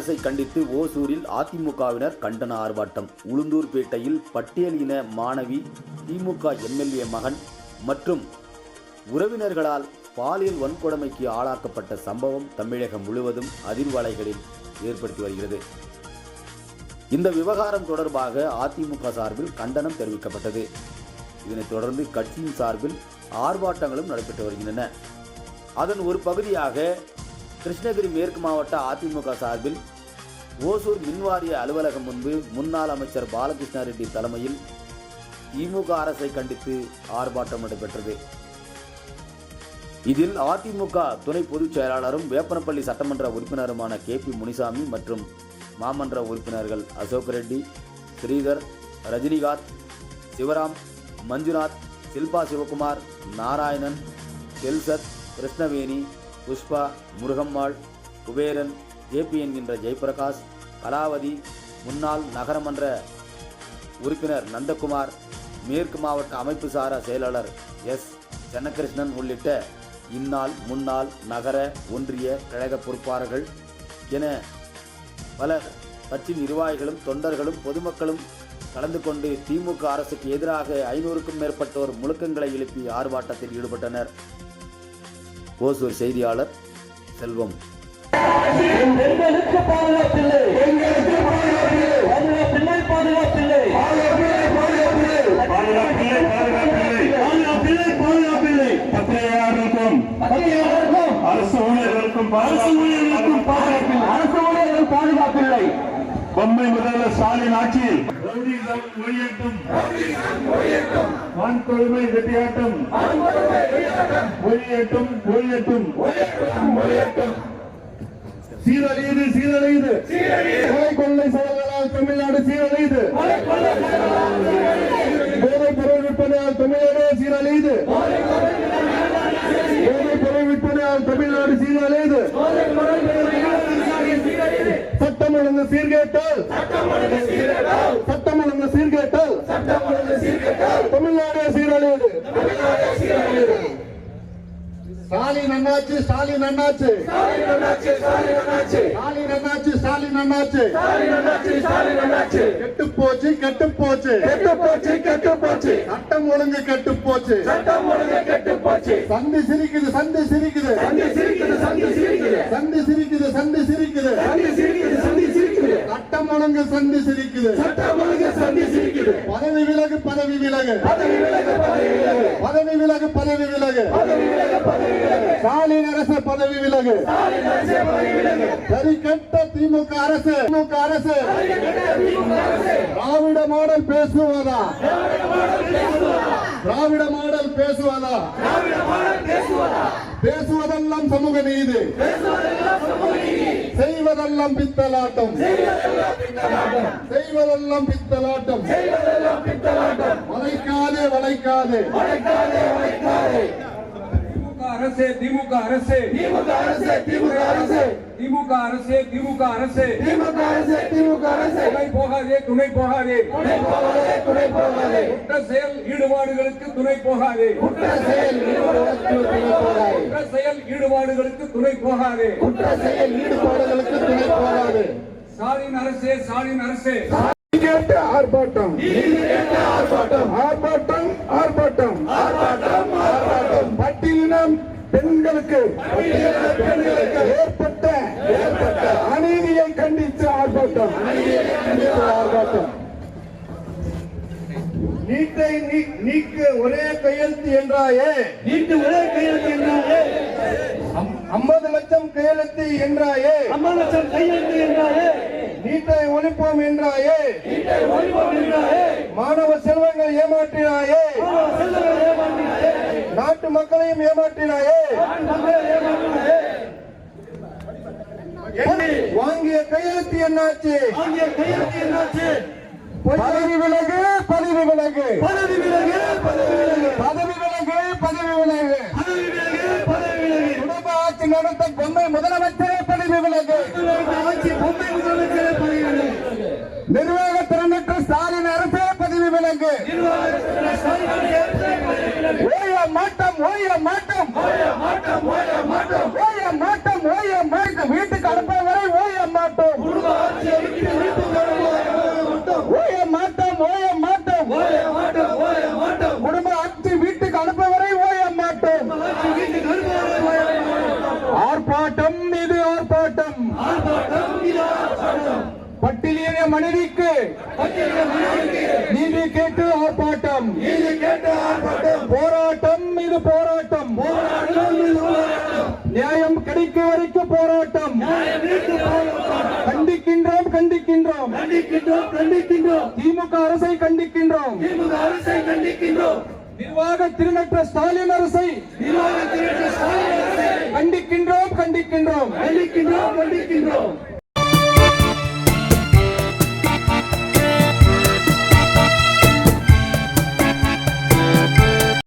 அரசை கண்டித்து ஓசூரில் அதிமுகவினர் கண்டன ஆர்ப்பாட்டம். உளுந்தூர்பேட்டையில் பட்டியலின மாணவி திமுக எம்எல்ஏ மகன் மற்றும் உறவினர்களால் பாலியல் வன்கொடுமைக்கு ஆளாக்கப்பட்ட சம்பவம் தமிழகம் முழுவதும் அதிர்வலைகளில் ஏற்படுத்தி வருகிறது. இந்த விவகாரம் தொடர்பாக அதிமுக சார்பில் கண்டனம் தெரிவிக்கப்பட்டது. இதனைத் தொடர்ந்து கட்சியின் சார்பில் ஆர்ப்பாட்டங்களும் நடைபெற்று வருகின்றன. அதன் ஒரு பகுதியாக கிருஷ்ணகிரி மேற்கு மாவட்ட அதிமுக சார்பில் ஓசூர் மின்வாரிய அலுவலகம் முன்பு முன்னாள் அமைச்சர் பாலகிருஷ்ண ரெட்டி தலைமையில் திமுக அரசை கண்டித்து ஆர்ப்பாட்டம் நடைபெற்றது. இதில் அதிமுக துணை பொதுச் செயலாளரும் வேப்பனப்பள்ளி சட்டமன்ற உறுப்பினருமான கே பி முனிசாமி மற்றும் மாமன்ற உறுப்பினர்கள் அசோக் ரெட்டி ஸ்ரீதர் ரஜினிகாந்த் சிவராம் மஞ்சுநாத் சில்பா சிவகுமார் நாராயணன் எல்சத் கிருஷ்ணவேணி புஷ்பா முருகம்மாள் குபேரன் ஜேபி என்கின்ற ஜெயபிரகாஷ் கலாவதி முன்னாள் நகரமன்ற உறுப்பினர் நந்தகுமார் மேற்கு மாவட்ட அமைப்பு சாரா செயலாளர் எஸ். சென்னகிருஷ்ணன் உள்ளிட்ட இந்நாள் முன்னாள் நகர ஒன்றிய கழக பொறுப்பாளர்கள் என பல கட்சி நிர்வாகிகளும் தொண்டர்களும் பொதுமக்களும் கலந்து கொண்டு திமுக அரசுக்கு எதிராக ஐநூறுக்கும் மேற்பட்டோர் முழுக்கங்களை எழுப்பி ஆர்ப்பாட்டத்தில் ஈடுபட்டனர். ஓசூர் செய்தியாளர் செல்வம். எங்களுக்கு பாதுகாப்பில்லை எங்களுக்கு பாதுகாப்பில்லை பாதுகாப்பில்லை பாதுகாப்பில்லை பாதுகாப்பில்லை பாதுகாப்பில்லை பாதுகாப்பில்லை பத்திரிகையாளர்களுக்கும் பத்திரிகையாளர்களுக்கும் அரசு ஊழியர்களுக்கும் அரசு ஊழியர்களுக்கும் பாதுகாப்பில்லை அரசு ஊழியர்கள் பாதுகாப்பில்லை பொம்மை முதல்வர் ஸ்டாலின் ஆட்சியில் வெட்டியாட்டம் சீரழியுது சீரழியுது. கொலை கொள்ளை செயல்களால் தமிழ்நாடு சீரழியுது. போதைப் பொருள் விற்பனையால் தமிழ்நாடு சீரழியுது. போதைப் பொருள் விற்பனையால் தமிழ்நாடு சீரழியுது. சட்டம் ஒழுங்கு சீர்கேட்டால் சட்டம் ஒழுங்கு சீர்கேட்டால் தமிழ்நாடு சீரழியுது ஸ்டாலின் அண்ணாச்சு ஸ்டாலின் அண்ணாச்சு ஸ்டாலின் அண்ணாச்சு ஸ்டாலின் அண்ணாச்சு கெட்டு போச்சு கெட்டு போச்சு. கெட்டு போச்சு கெட்டு போச்சு. சட்டம் ஒழுங்கு கெட்டு போச்சு. சட்டம் ஒழுங்கு கெட்டு போச்சு. சந்தி சிரிக்குது சந்தி சிரிக்குது. சந்தி சிரிக்குது சந்தி சிரிக்குது. சந்தி சிரிக்குது சந்தி சிரிக்குது. சந்தி சிரிக்குது சந்தி சிரிக்குது. சட்டம் ஒழுங்கு சந்தி சிரிக்குது. சட்டம் ஒழுங்கு சந்தி சிரிக்குது. பதவி விலகு பதவி விலகு. பதவி விலகு பதவி விலகு. பதவி விலகு பதவி விலகு. ஸ்டாலின் அரசு பதவி விலகு. சரி கெட்ட திமுக அரசு திமுக அரசு. திராவிட மாடல் பேசுவதா திராவிட மாடல் பேசுவதா பேசுவதெல்லாம் சமூக நீதி. செய்வதெல்லாம் பித்தலாட்டம். செய்வதெல்லாம் பித்தலாட்டம். வளைக்காதே வளைக்காதே. திமுக அரசே திமுக அரசே. திமுக அரசே திமுக அரசே. திமுக அரசே திமுக அரசே. திமுக அரசே திமுக அரசே. துணை போகாதே துணை போகாதே. துணை போகாதே துணை போகாதே. குற்ற செயல் ஈடுபாடுகளுக்கு துணை போகாதே. குற்ற செயல் குற்ற செயல் ஈடுபாடுகளுக்கு துணை போகாதே. குற்ற செயல் ஈடுபாடுகளுக்கு துணை போகாது. ஸ்டாலின் அரசே ஸ்டாலின் அரசே. கேட்ட ஆர்ப்பாட்டம். ஆர்ப்பாட்டம் ஆர்ப்பாட்டம் ஆர்ப்பாட்டம் பட்டியலினம் பெண்களுக்கு ஏற்பட்ட அநீதியை கண்டித்து ஆர்ப்பாட்டம். ஆர்ப்பாட்டம் நீட்டை நீக்க ஒரே கையெழுத்து என்றாயே? நீட்டு ஒரே கையெழுத்து என்றாலே ஐம்பது லட்சம் கையெழுத்து என்றாயே? ஐம்பது லட்சம் கையெழுத்து என்றாலே நீட்டை ஒழிப்போம் என்றாயே? மாணவ செல்வங்கள் ஏமாற்றினாயே? நாட்டு மக்களையும் ஏமாற்றினாயே. வாங்கிய கையெழுத்து என்னாச்சு? வாங்கிய கையெழுத்து என்னாச்சு? பதவி விலகு பதவி விலகு. பதவி விலகு பதவி விலகு. பதவி விலகு பதவி விலகு. பதவி விலகு பதவி விலகு. குடும்ப ஆட்சி நடத்த பொம்மை முதலமைச்சரே பதவி விலகு. ஆட்சி பொம்மை முதலமைச்சரே பதவி விலகு. நிர்வாக திறனற்ற ஸ்டாலின் அரசே பதவி விலகு. ஓய மாட்டோம் ஓய மாட்டோம். ஓய மாட்டோம் ஓய மாட்டோம். வீட்டுக்கு அனுப்ப வரை ஓய மாட்டோம். ஓய மாட்டோம் ஓய மாட்டோம். ஓய மாட்டோம் ஓய மாட்டோம். குடும்ப ஆட்சி வீட்டுக்கு அனுப்ப வரை ஓய மாட்டோம். ஆர்ப்பாட்டம் இது ஆர்ப்பாட்டம். பட்டியலிய மனைவிக்கு நீதி கேட்டு ஆர்ப்பாட்டம். போராட்டம் இது போராட்டம். போராட்டம் கிடைக்கும் வரைக்கும் போராட்டம். கண்டிக்கின்றோம் கண்டிக்கின்றோம். திமுக அரசை கண்டிக்கின்றோம். நிர்வாக திருநற்ற ஸ்டாலின் அரசை கண்டிக்கின்றோம் கண்டிக்கின்றோம்.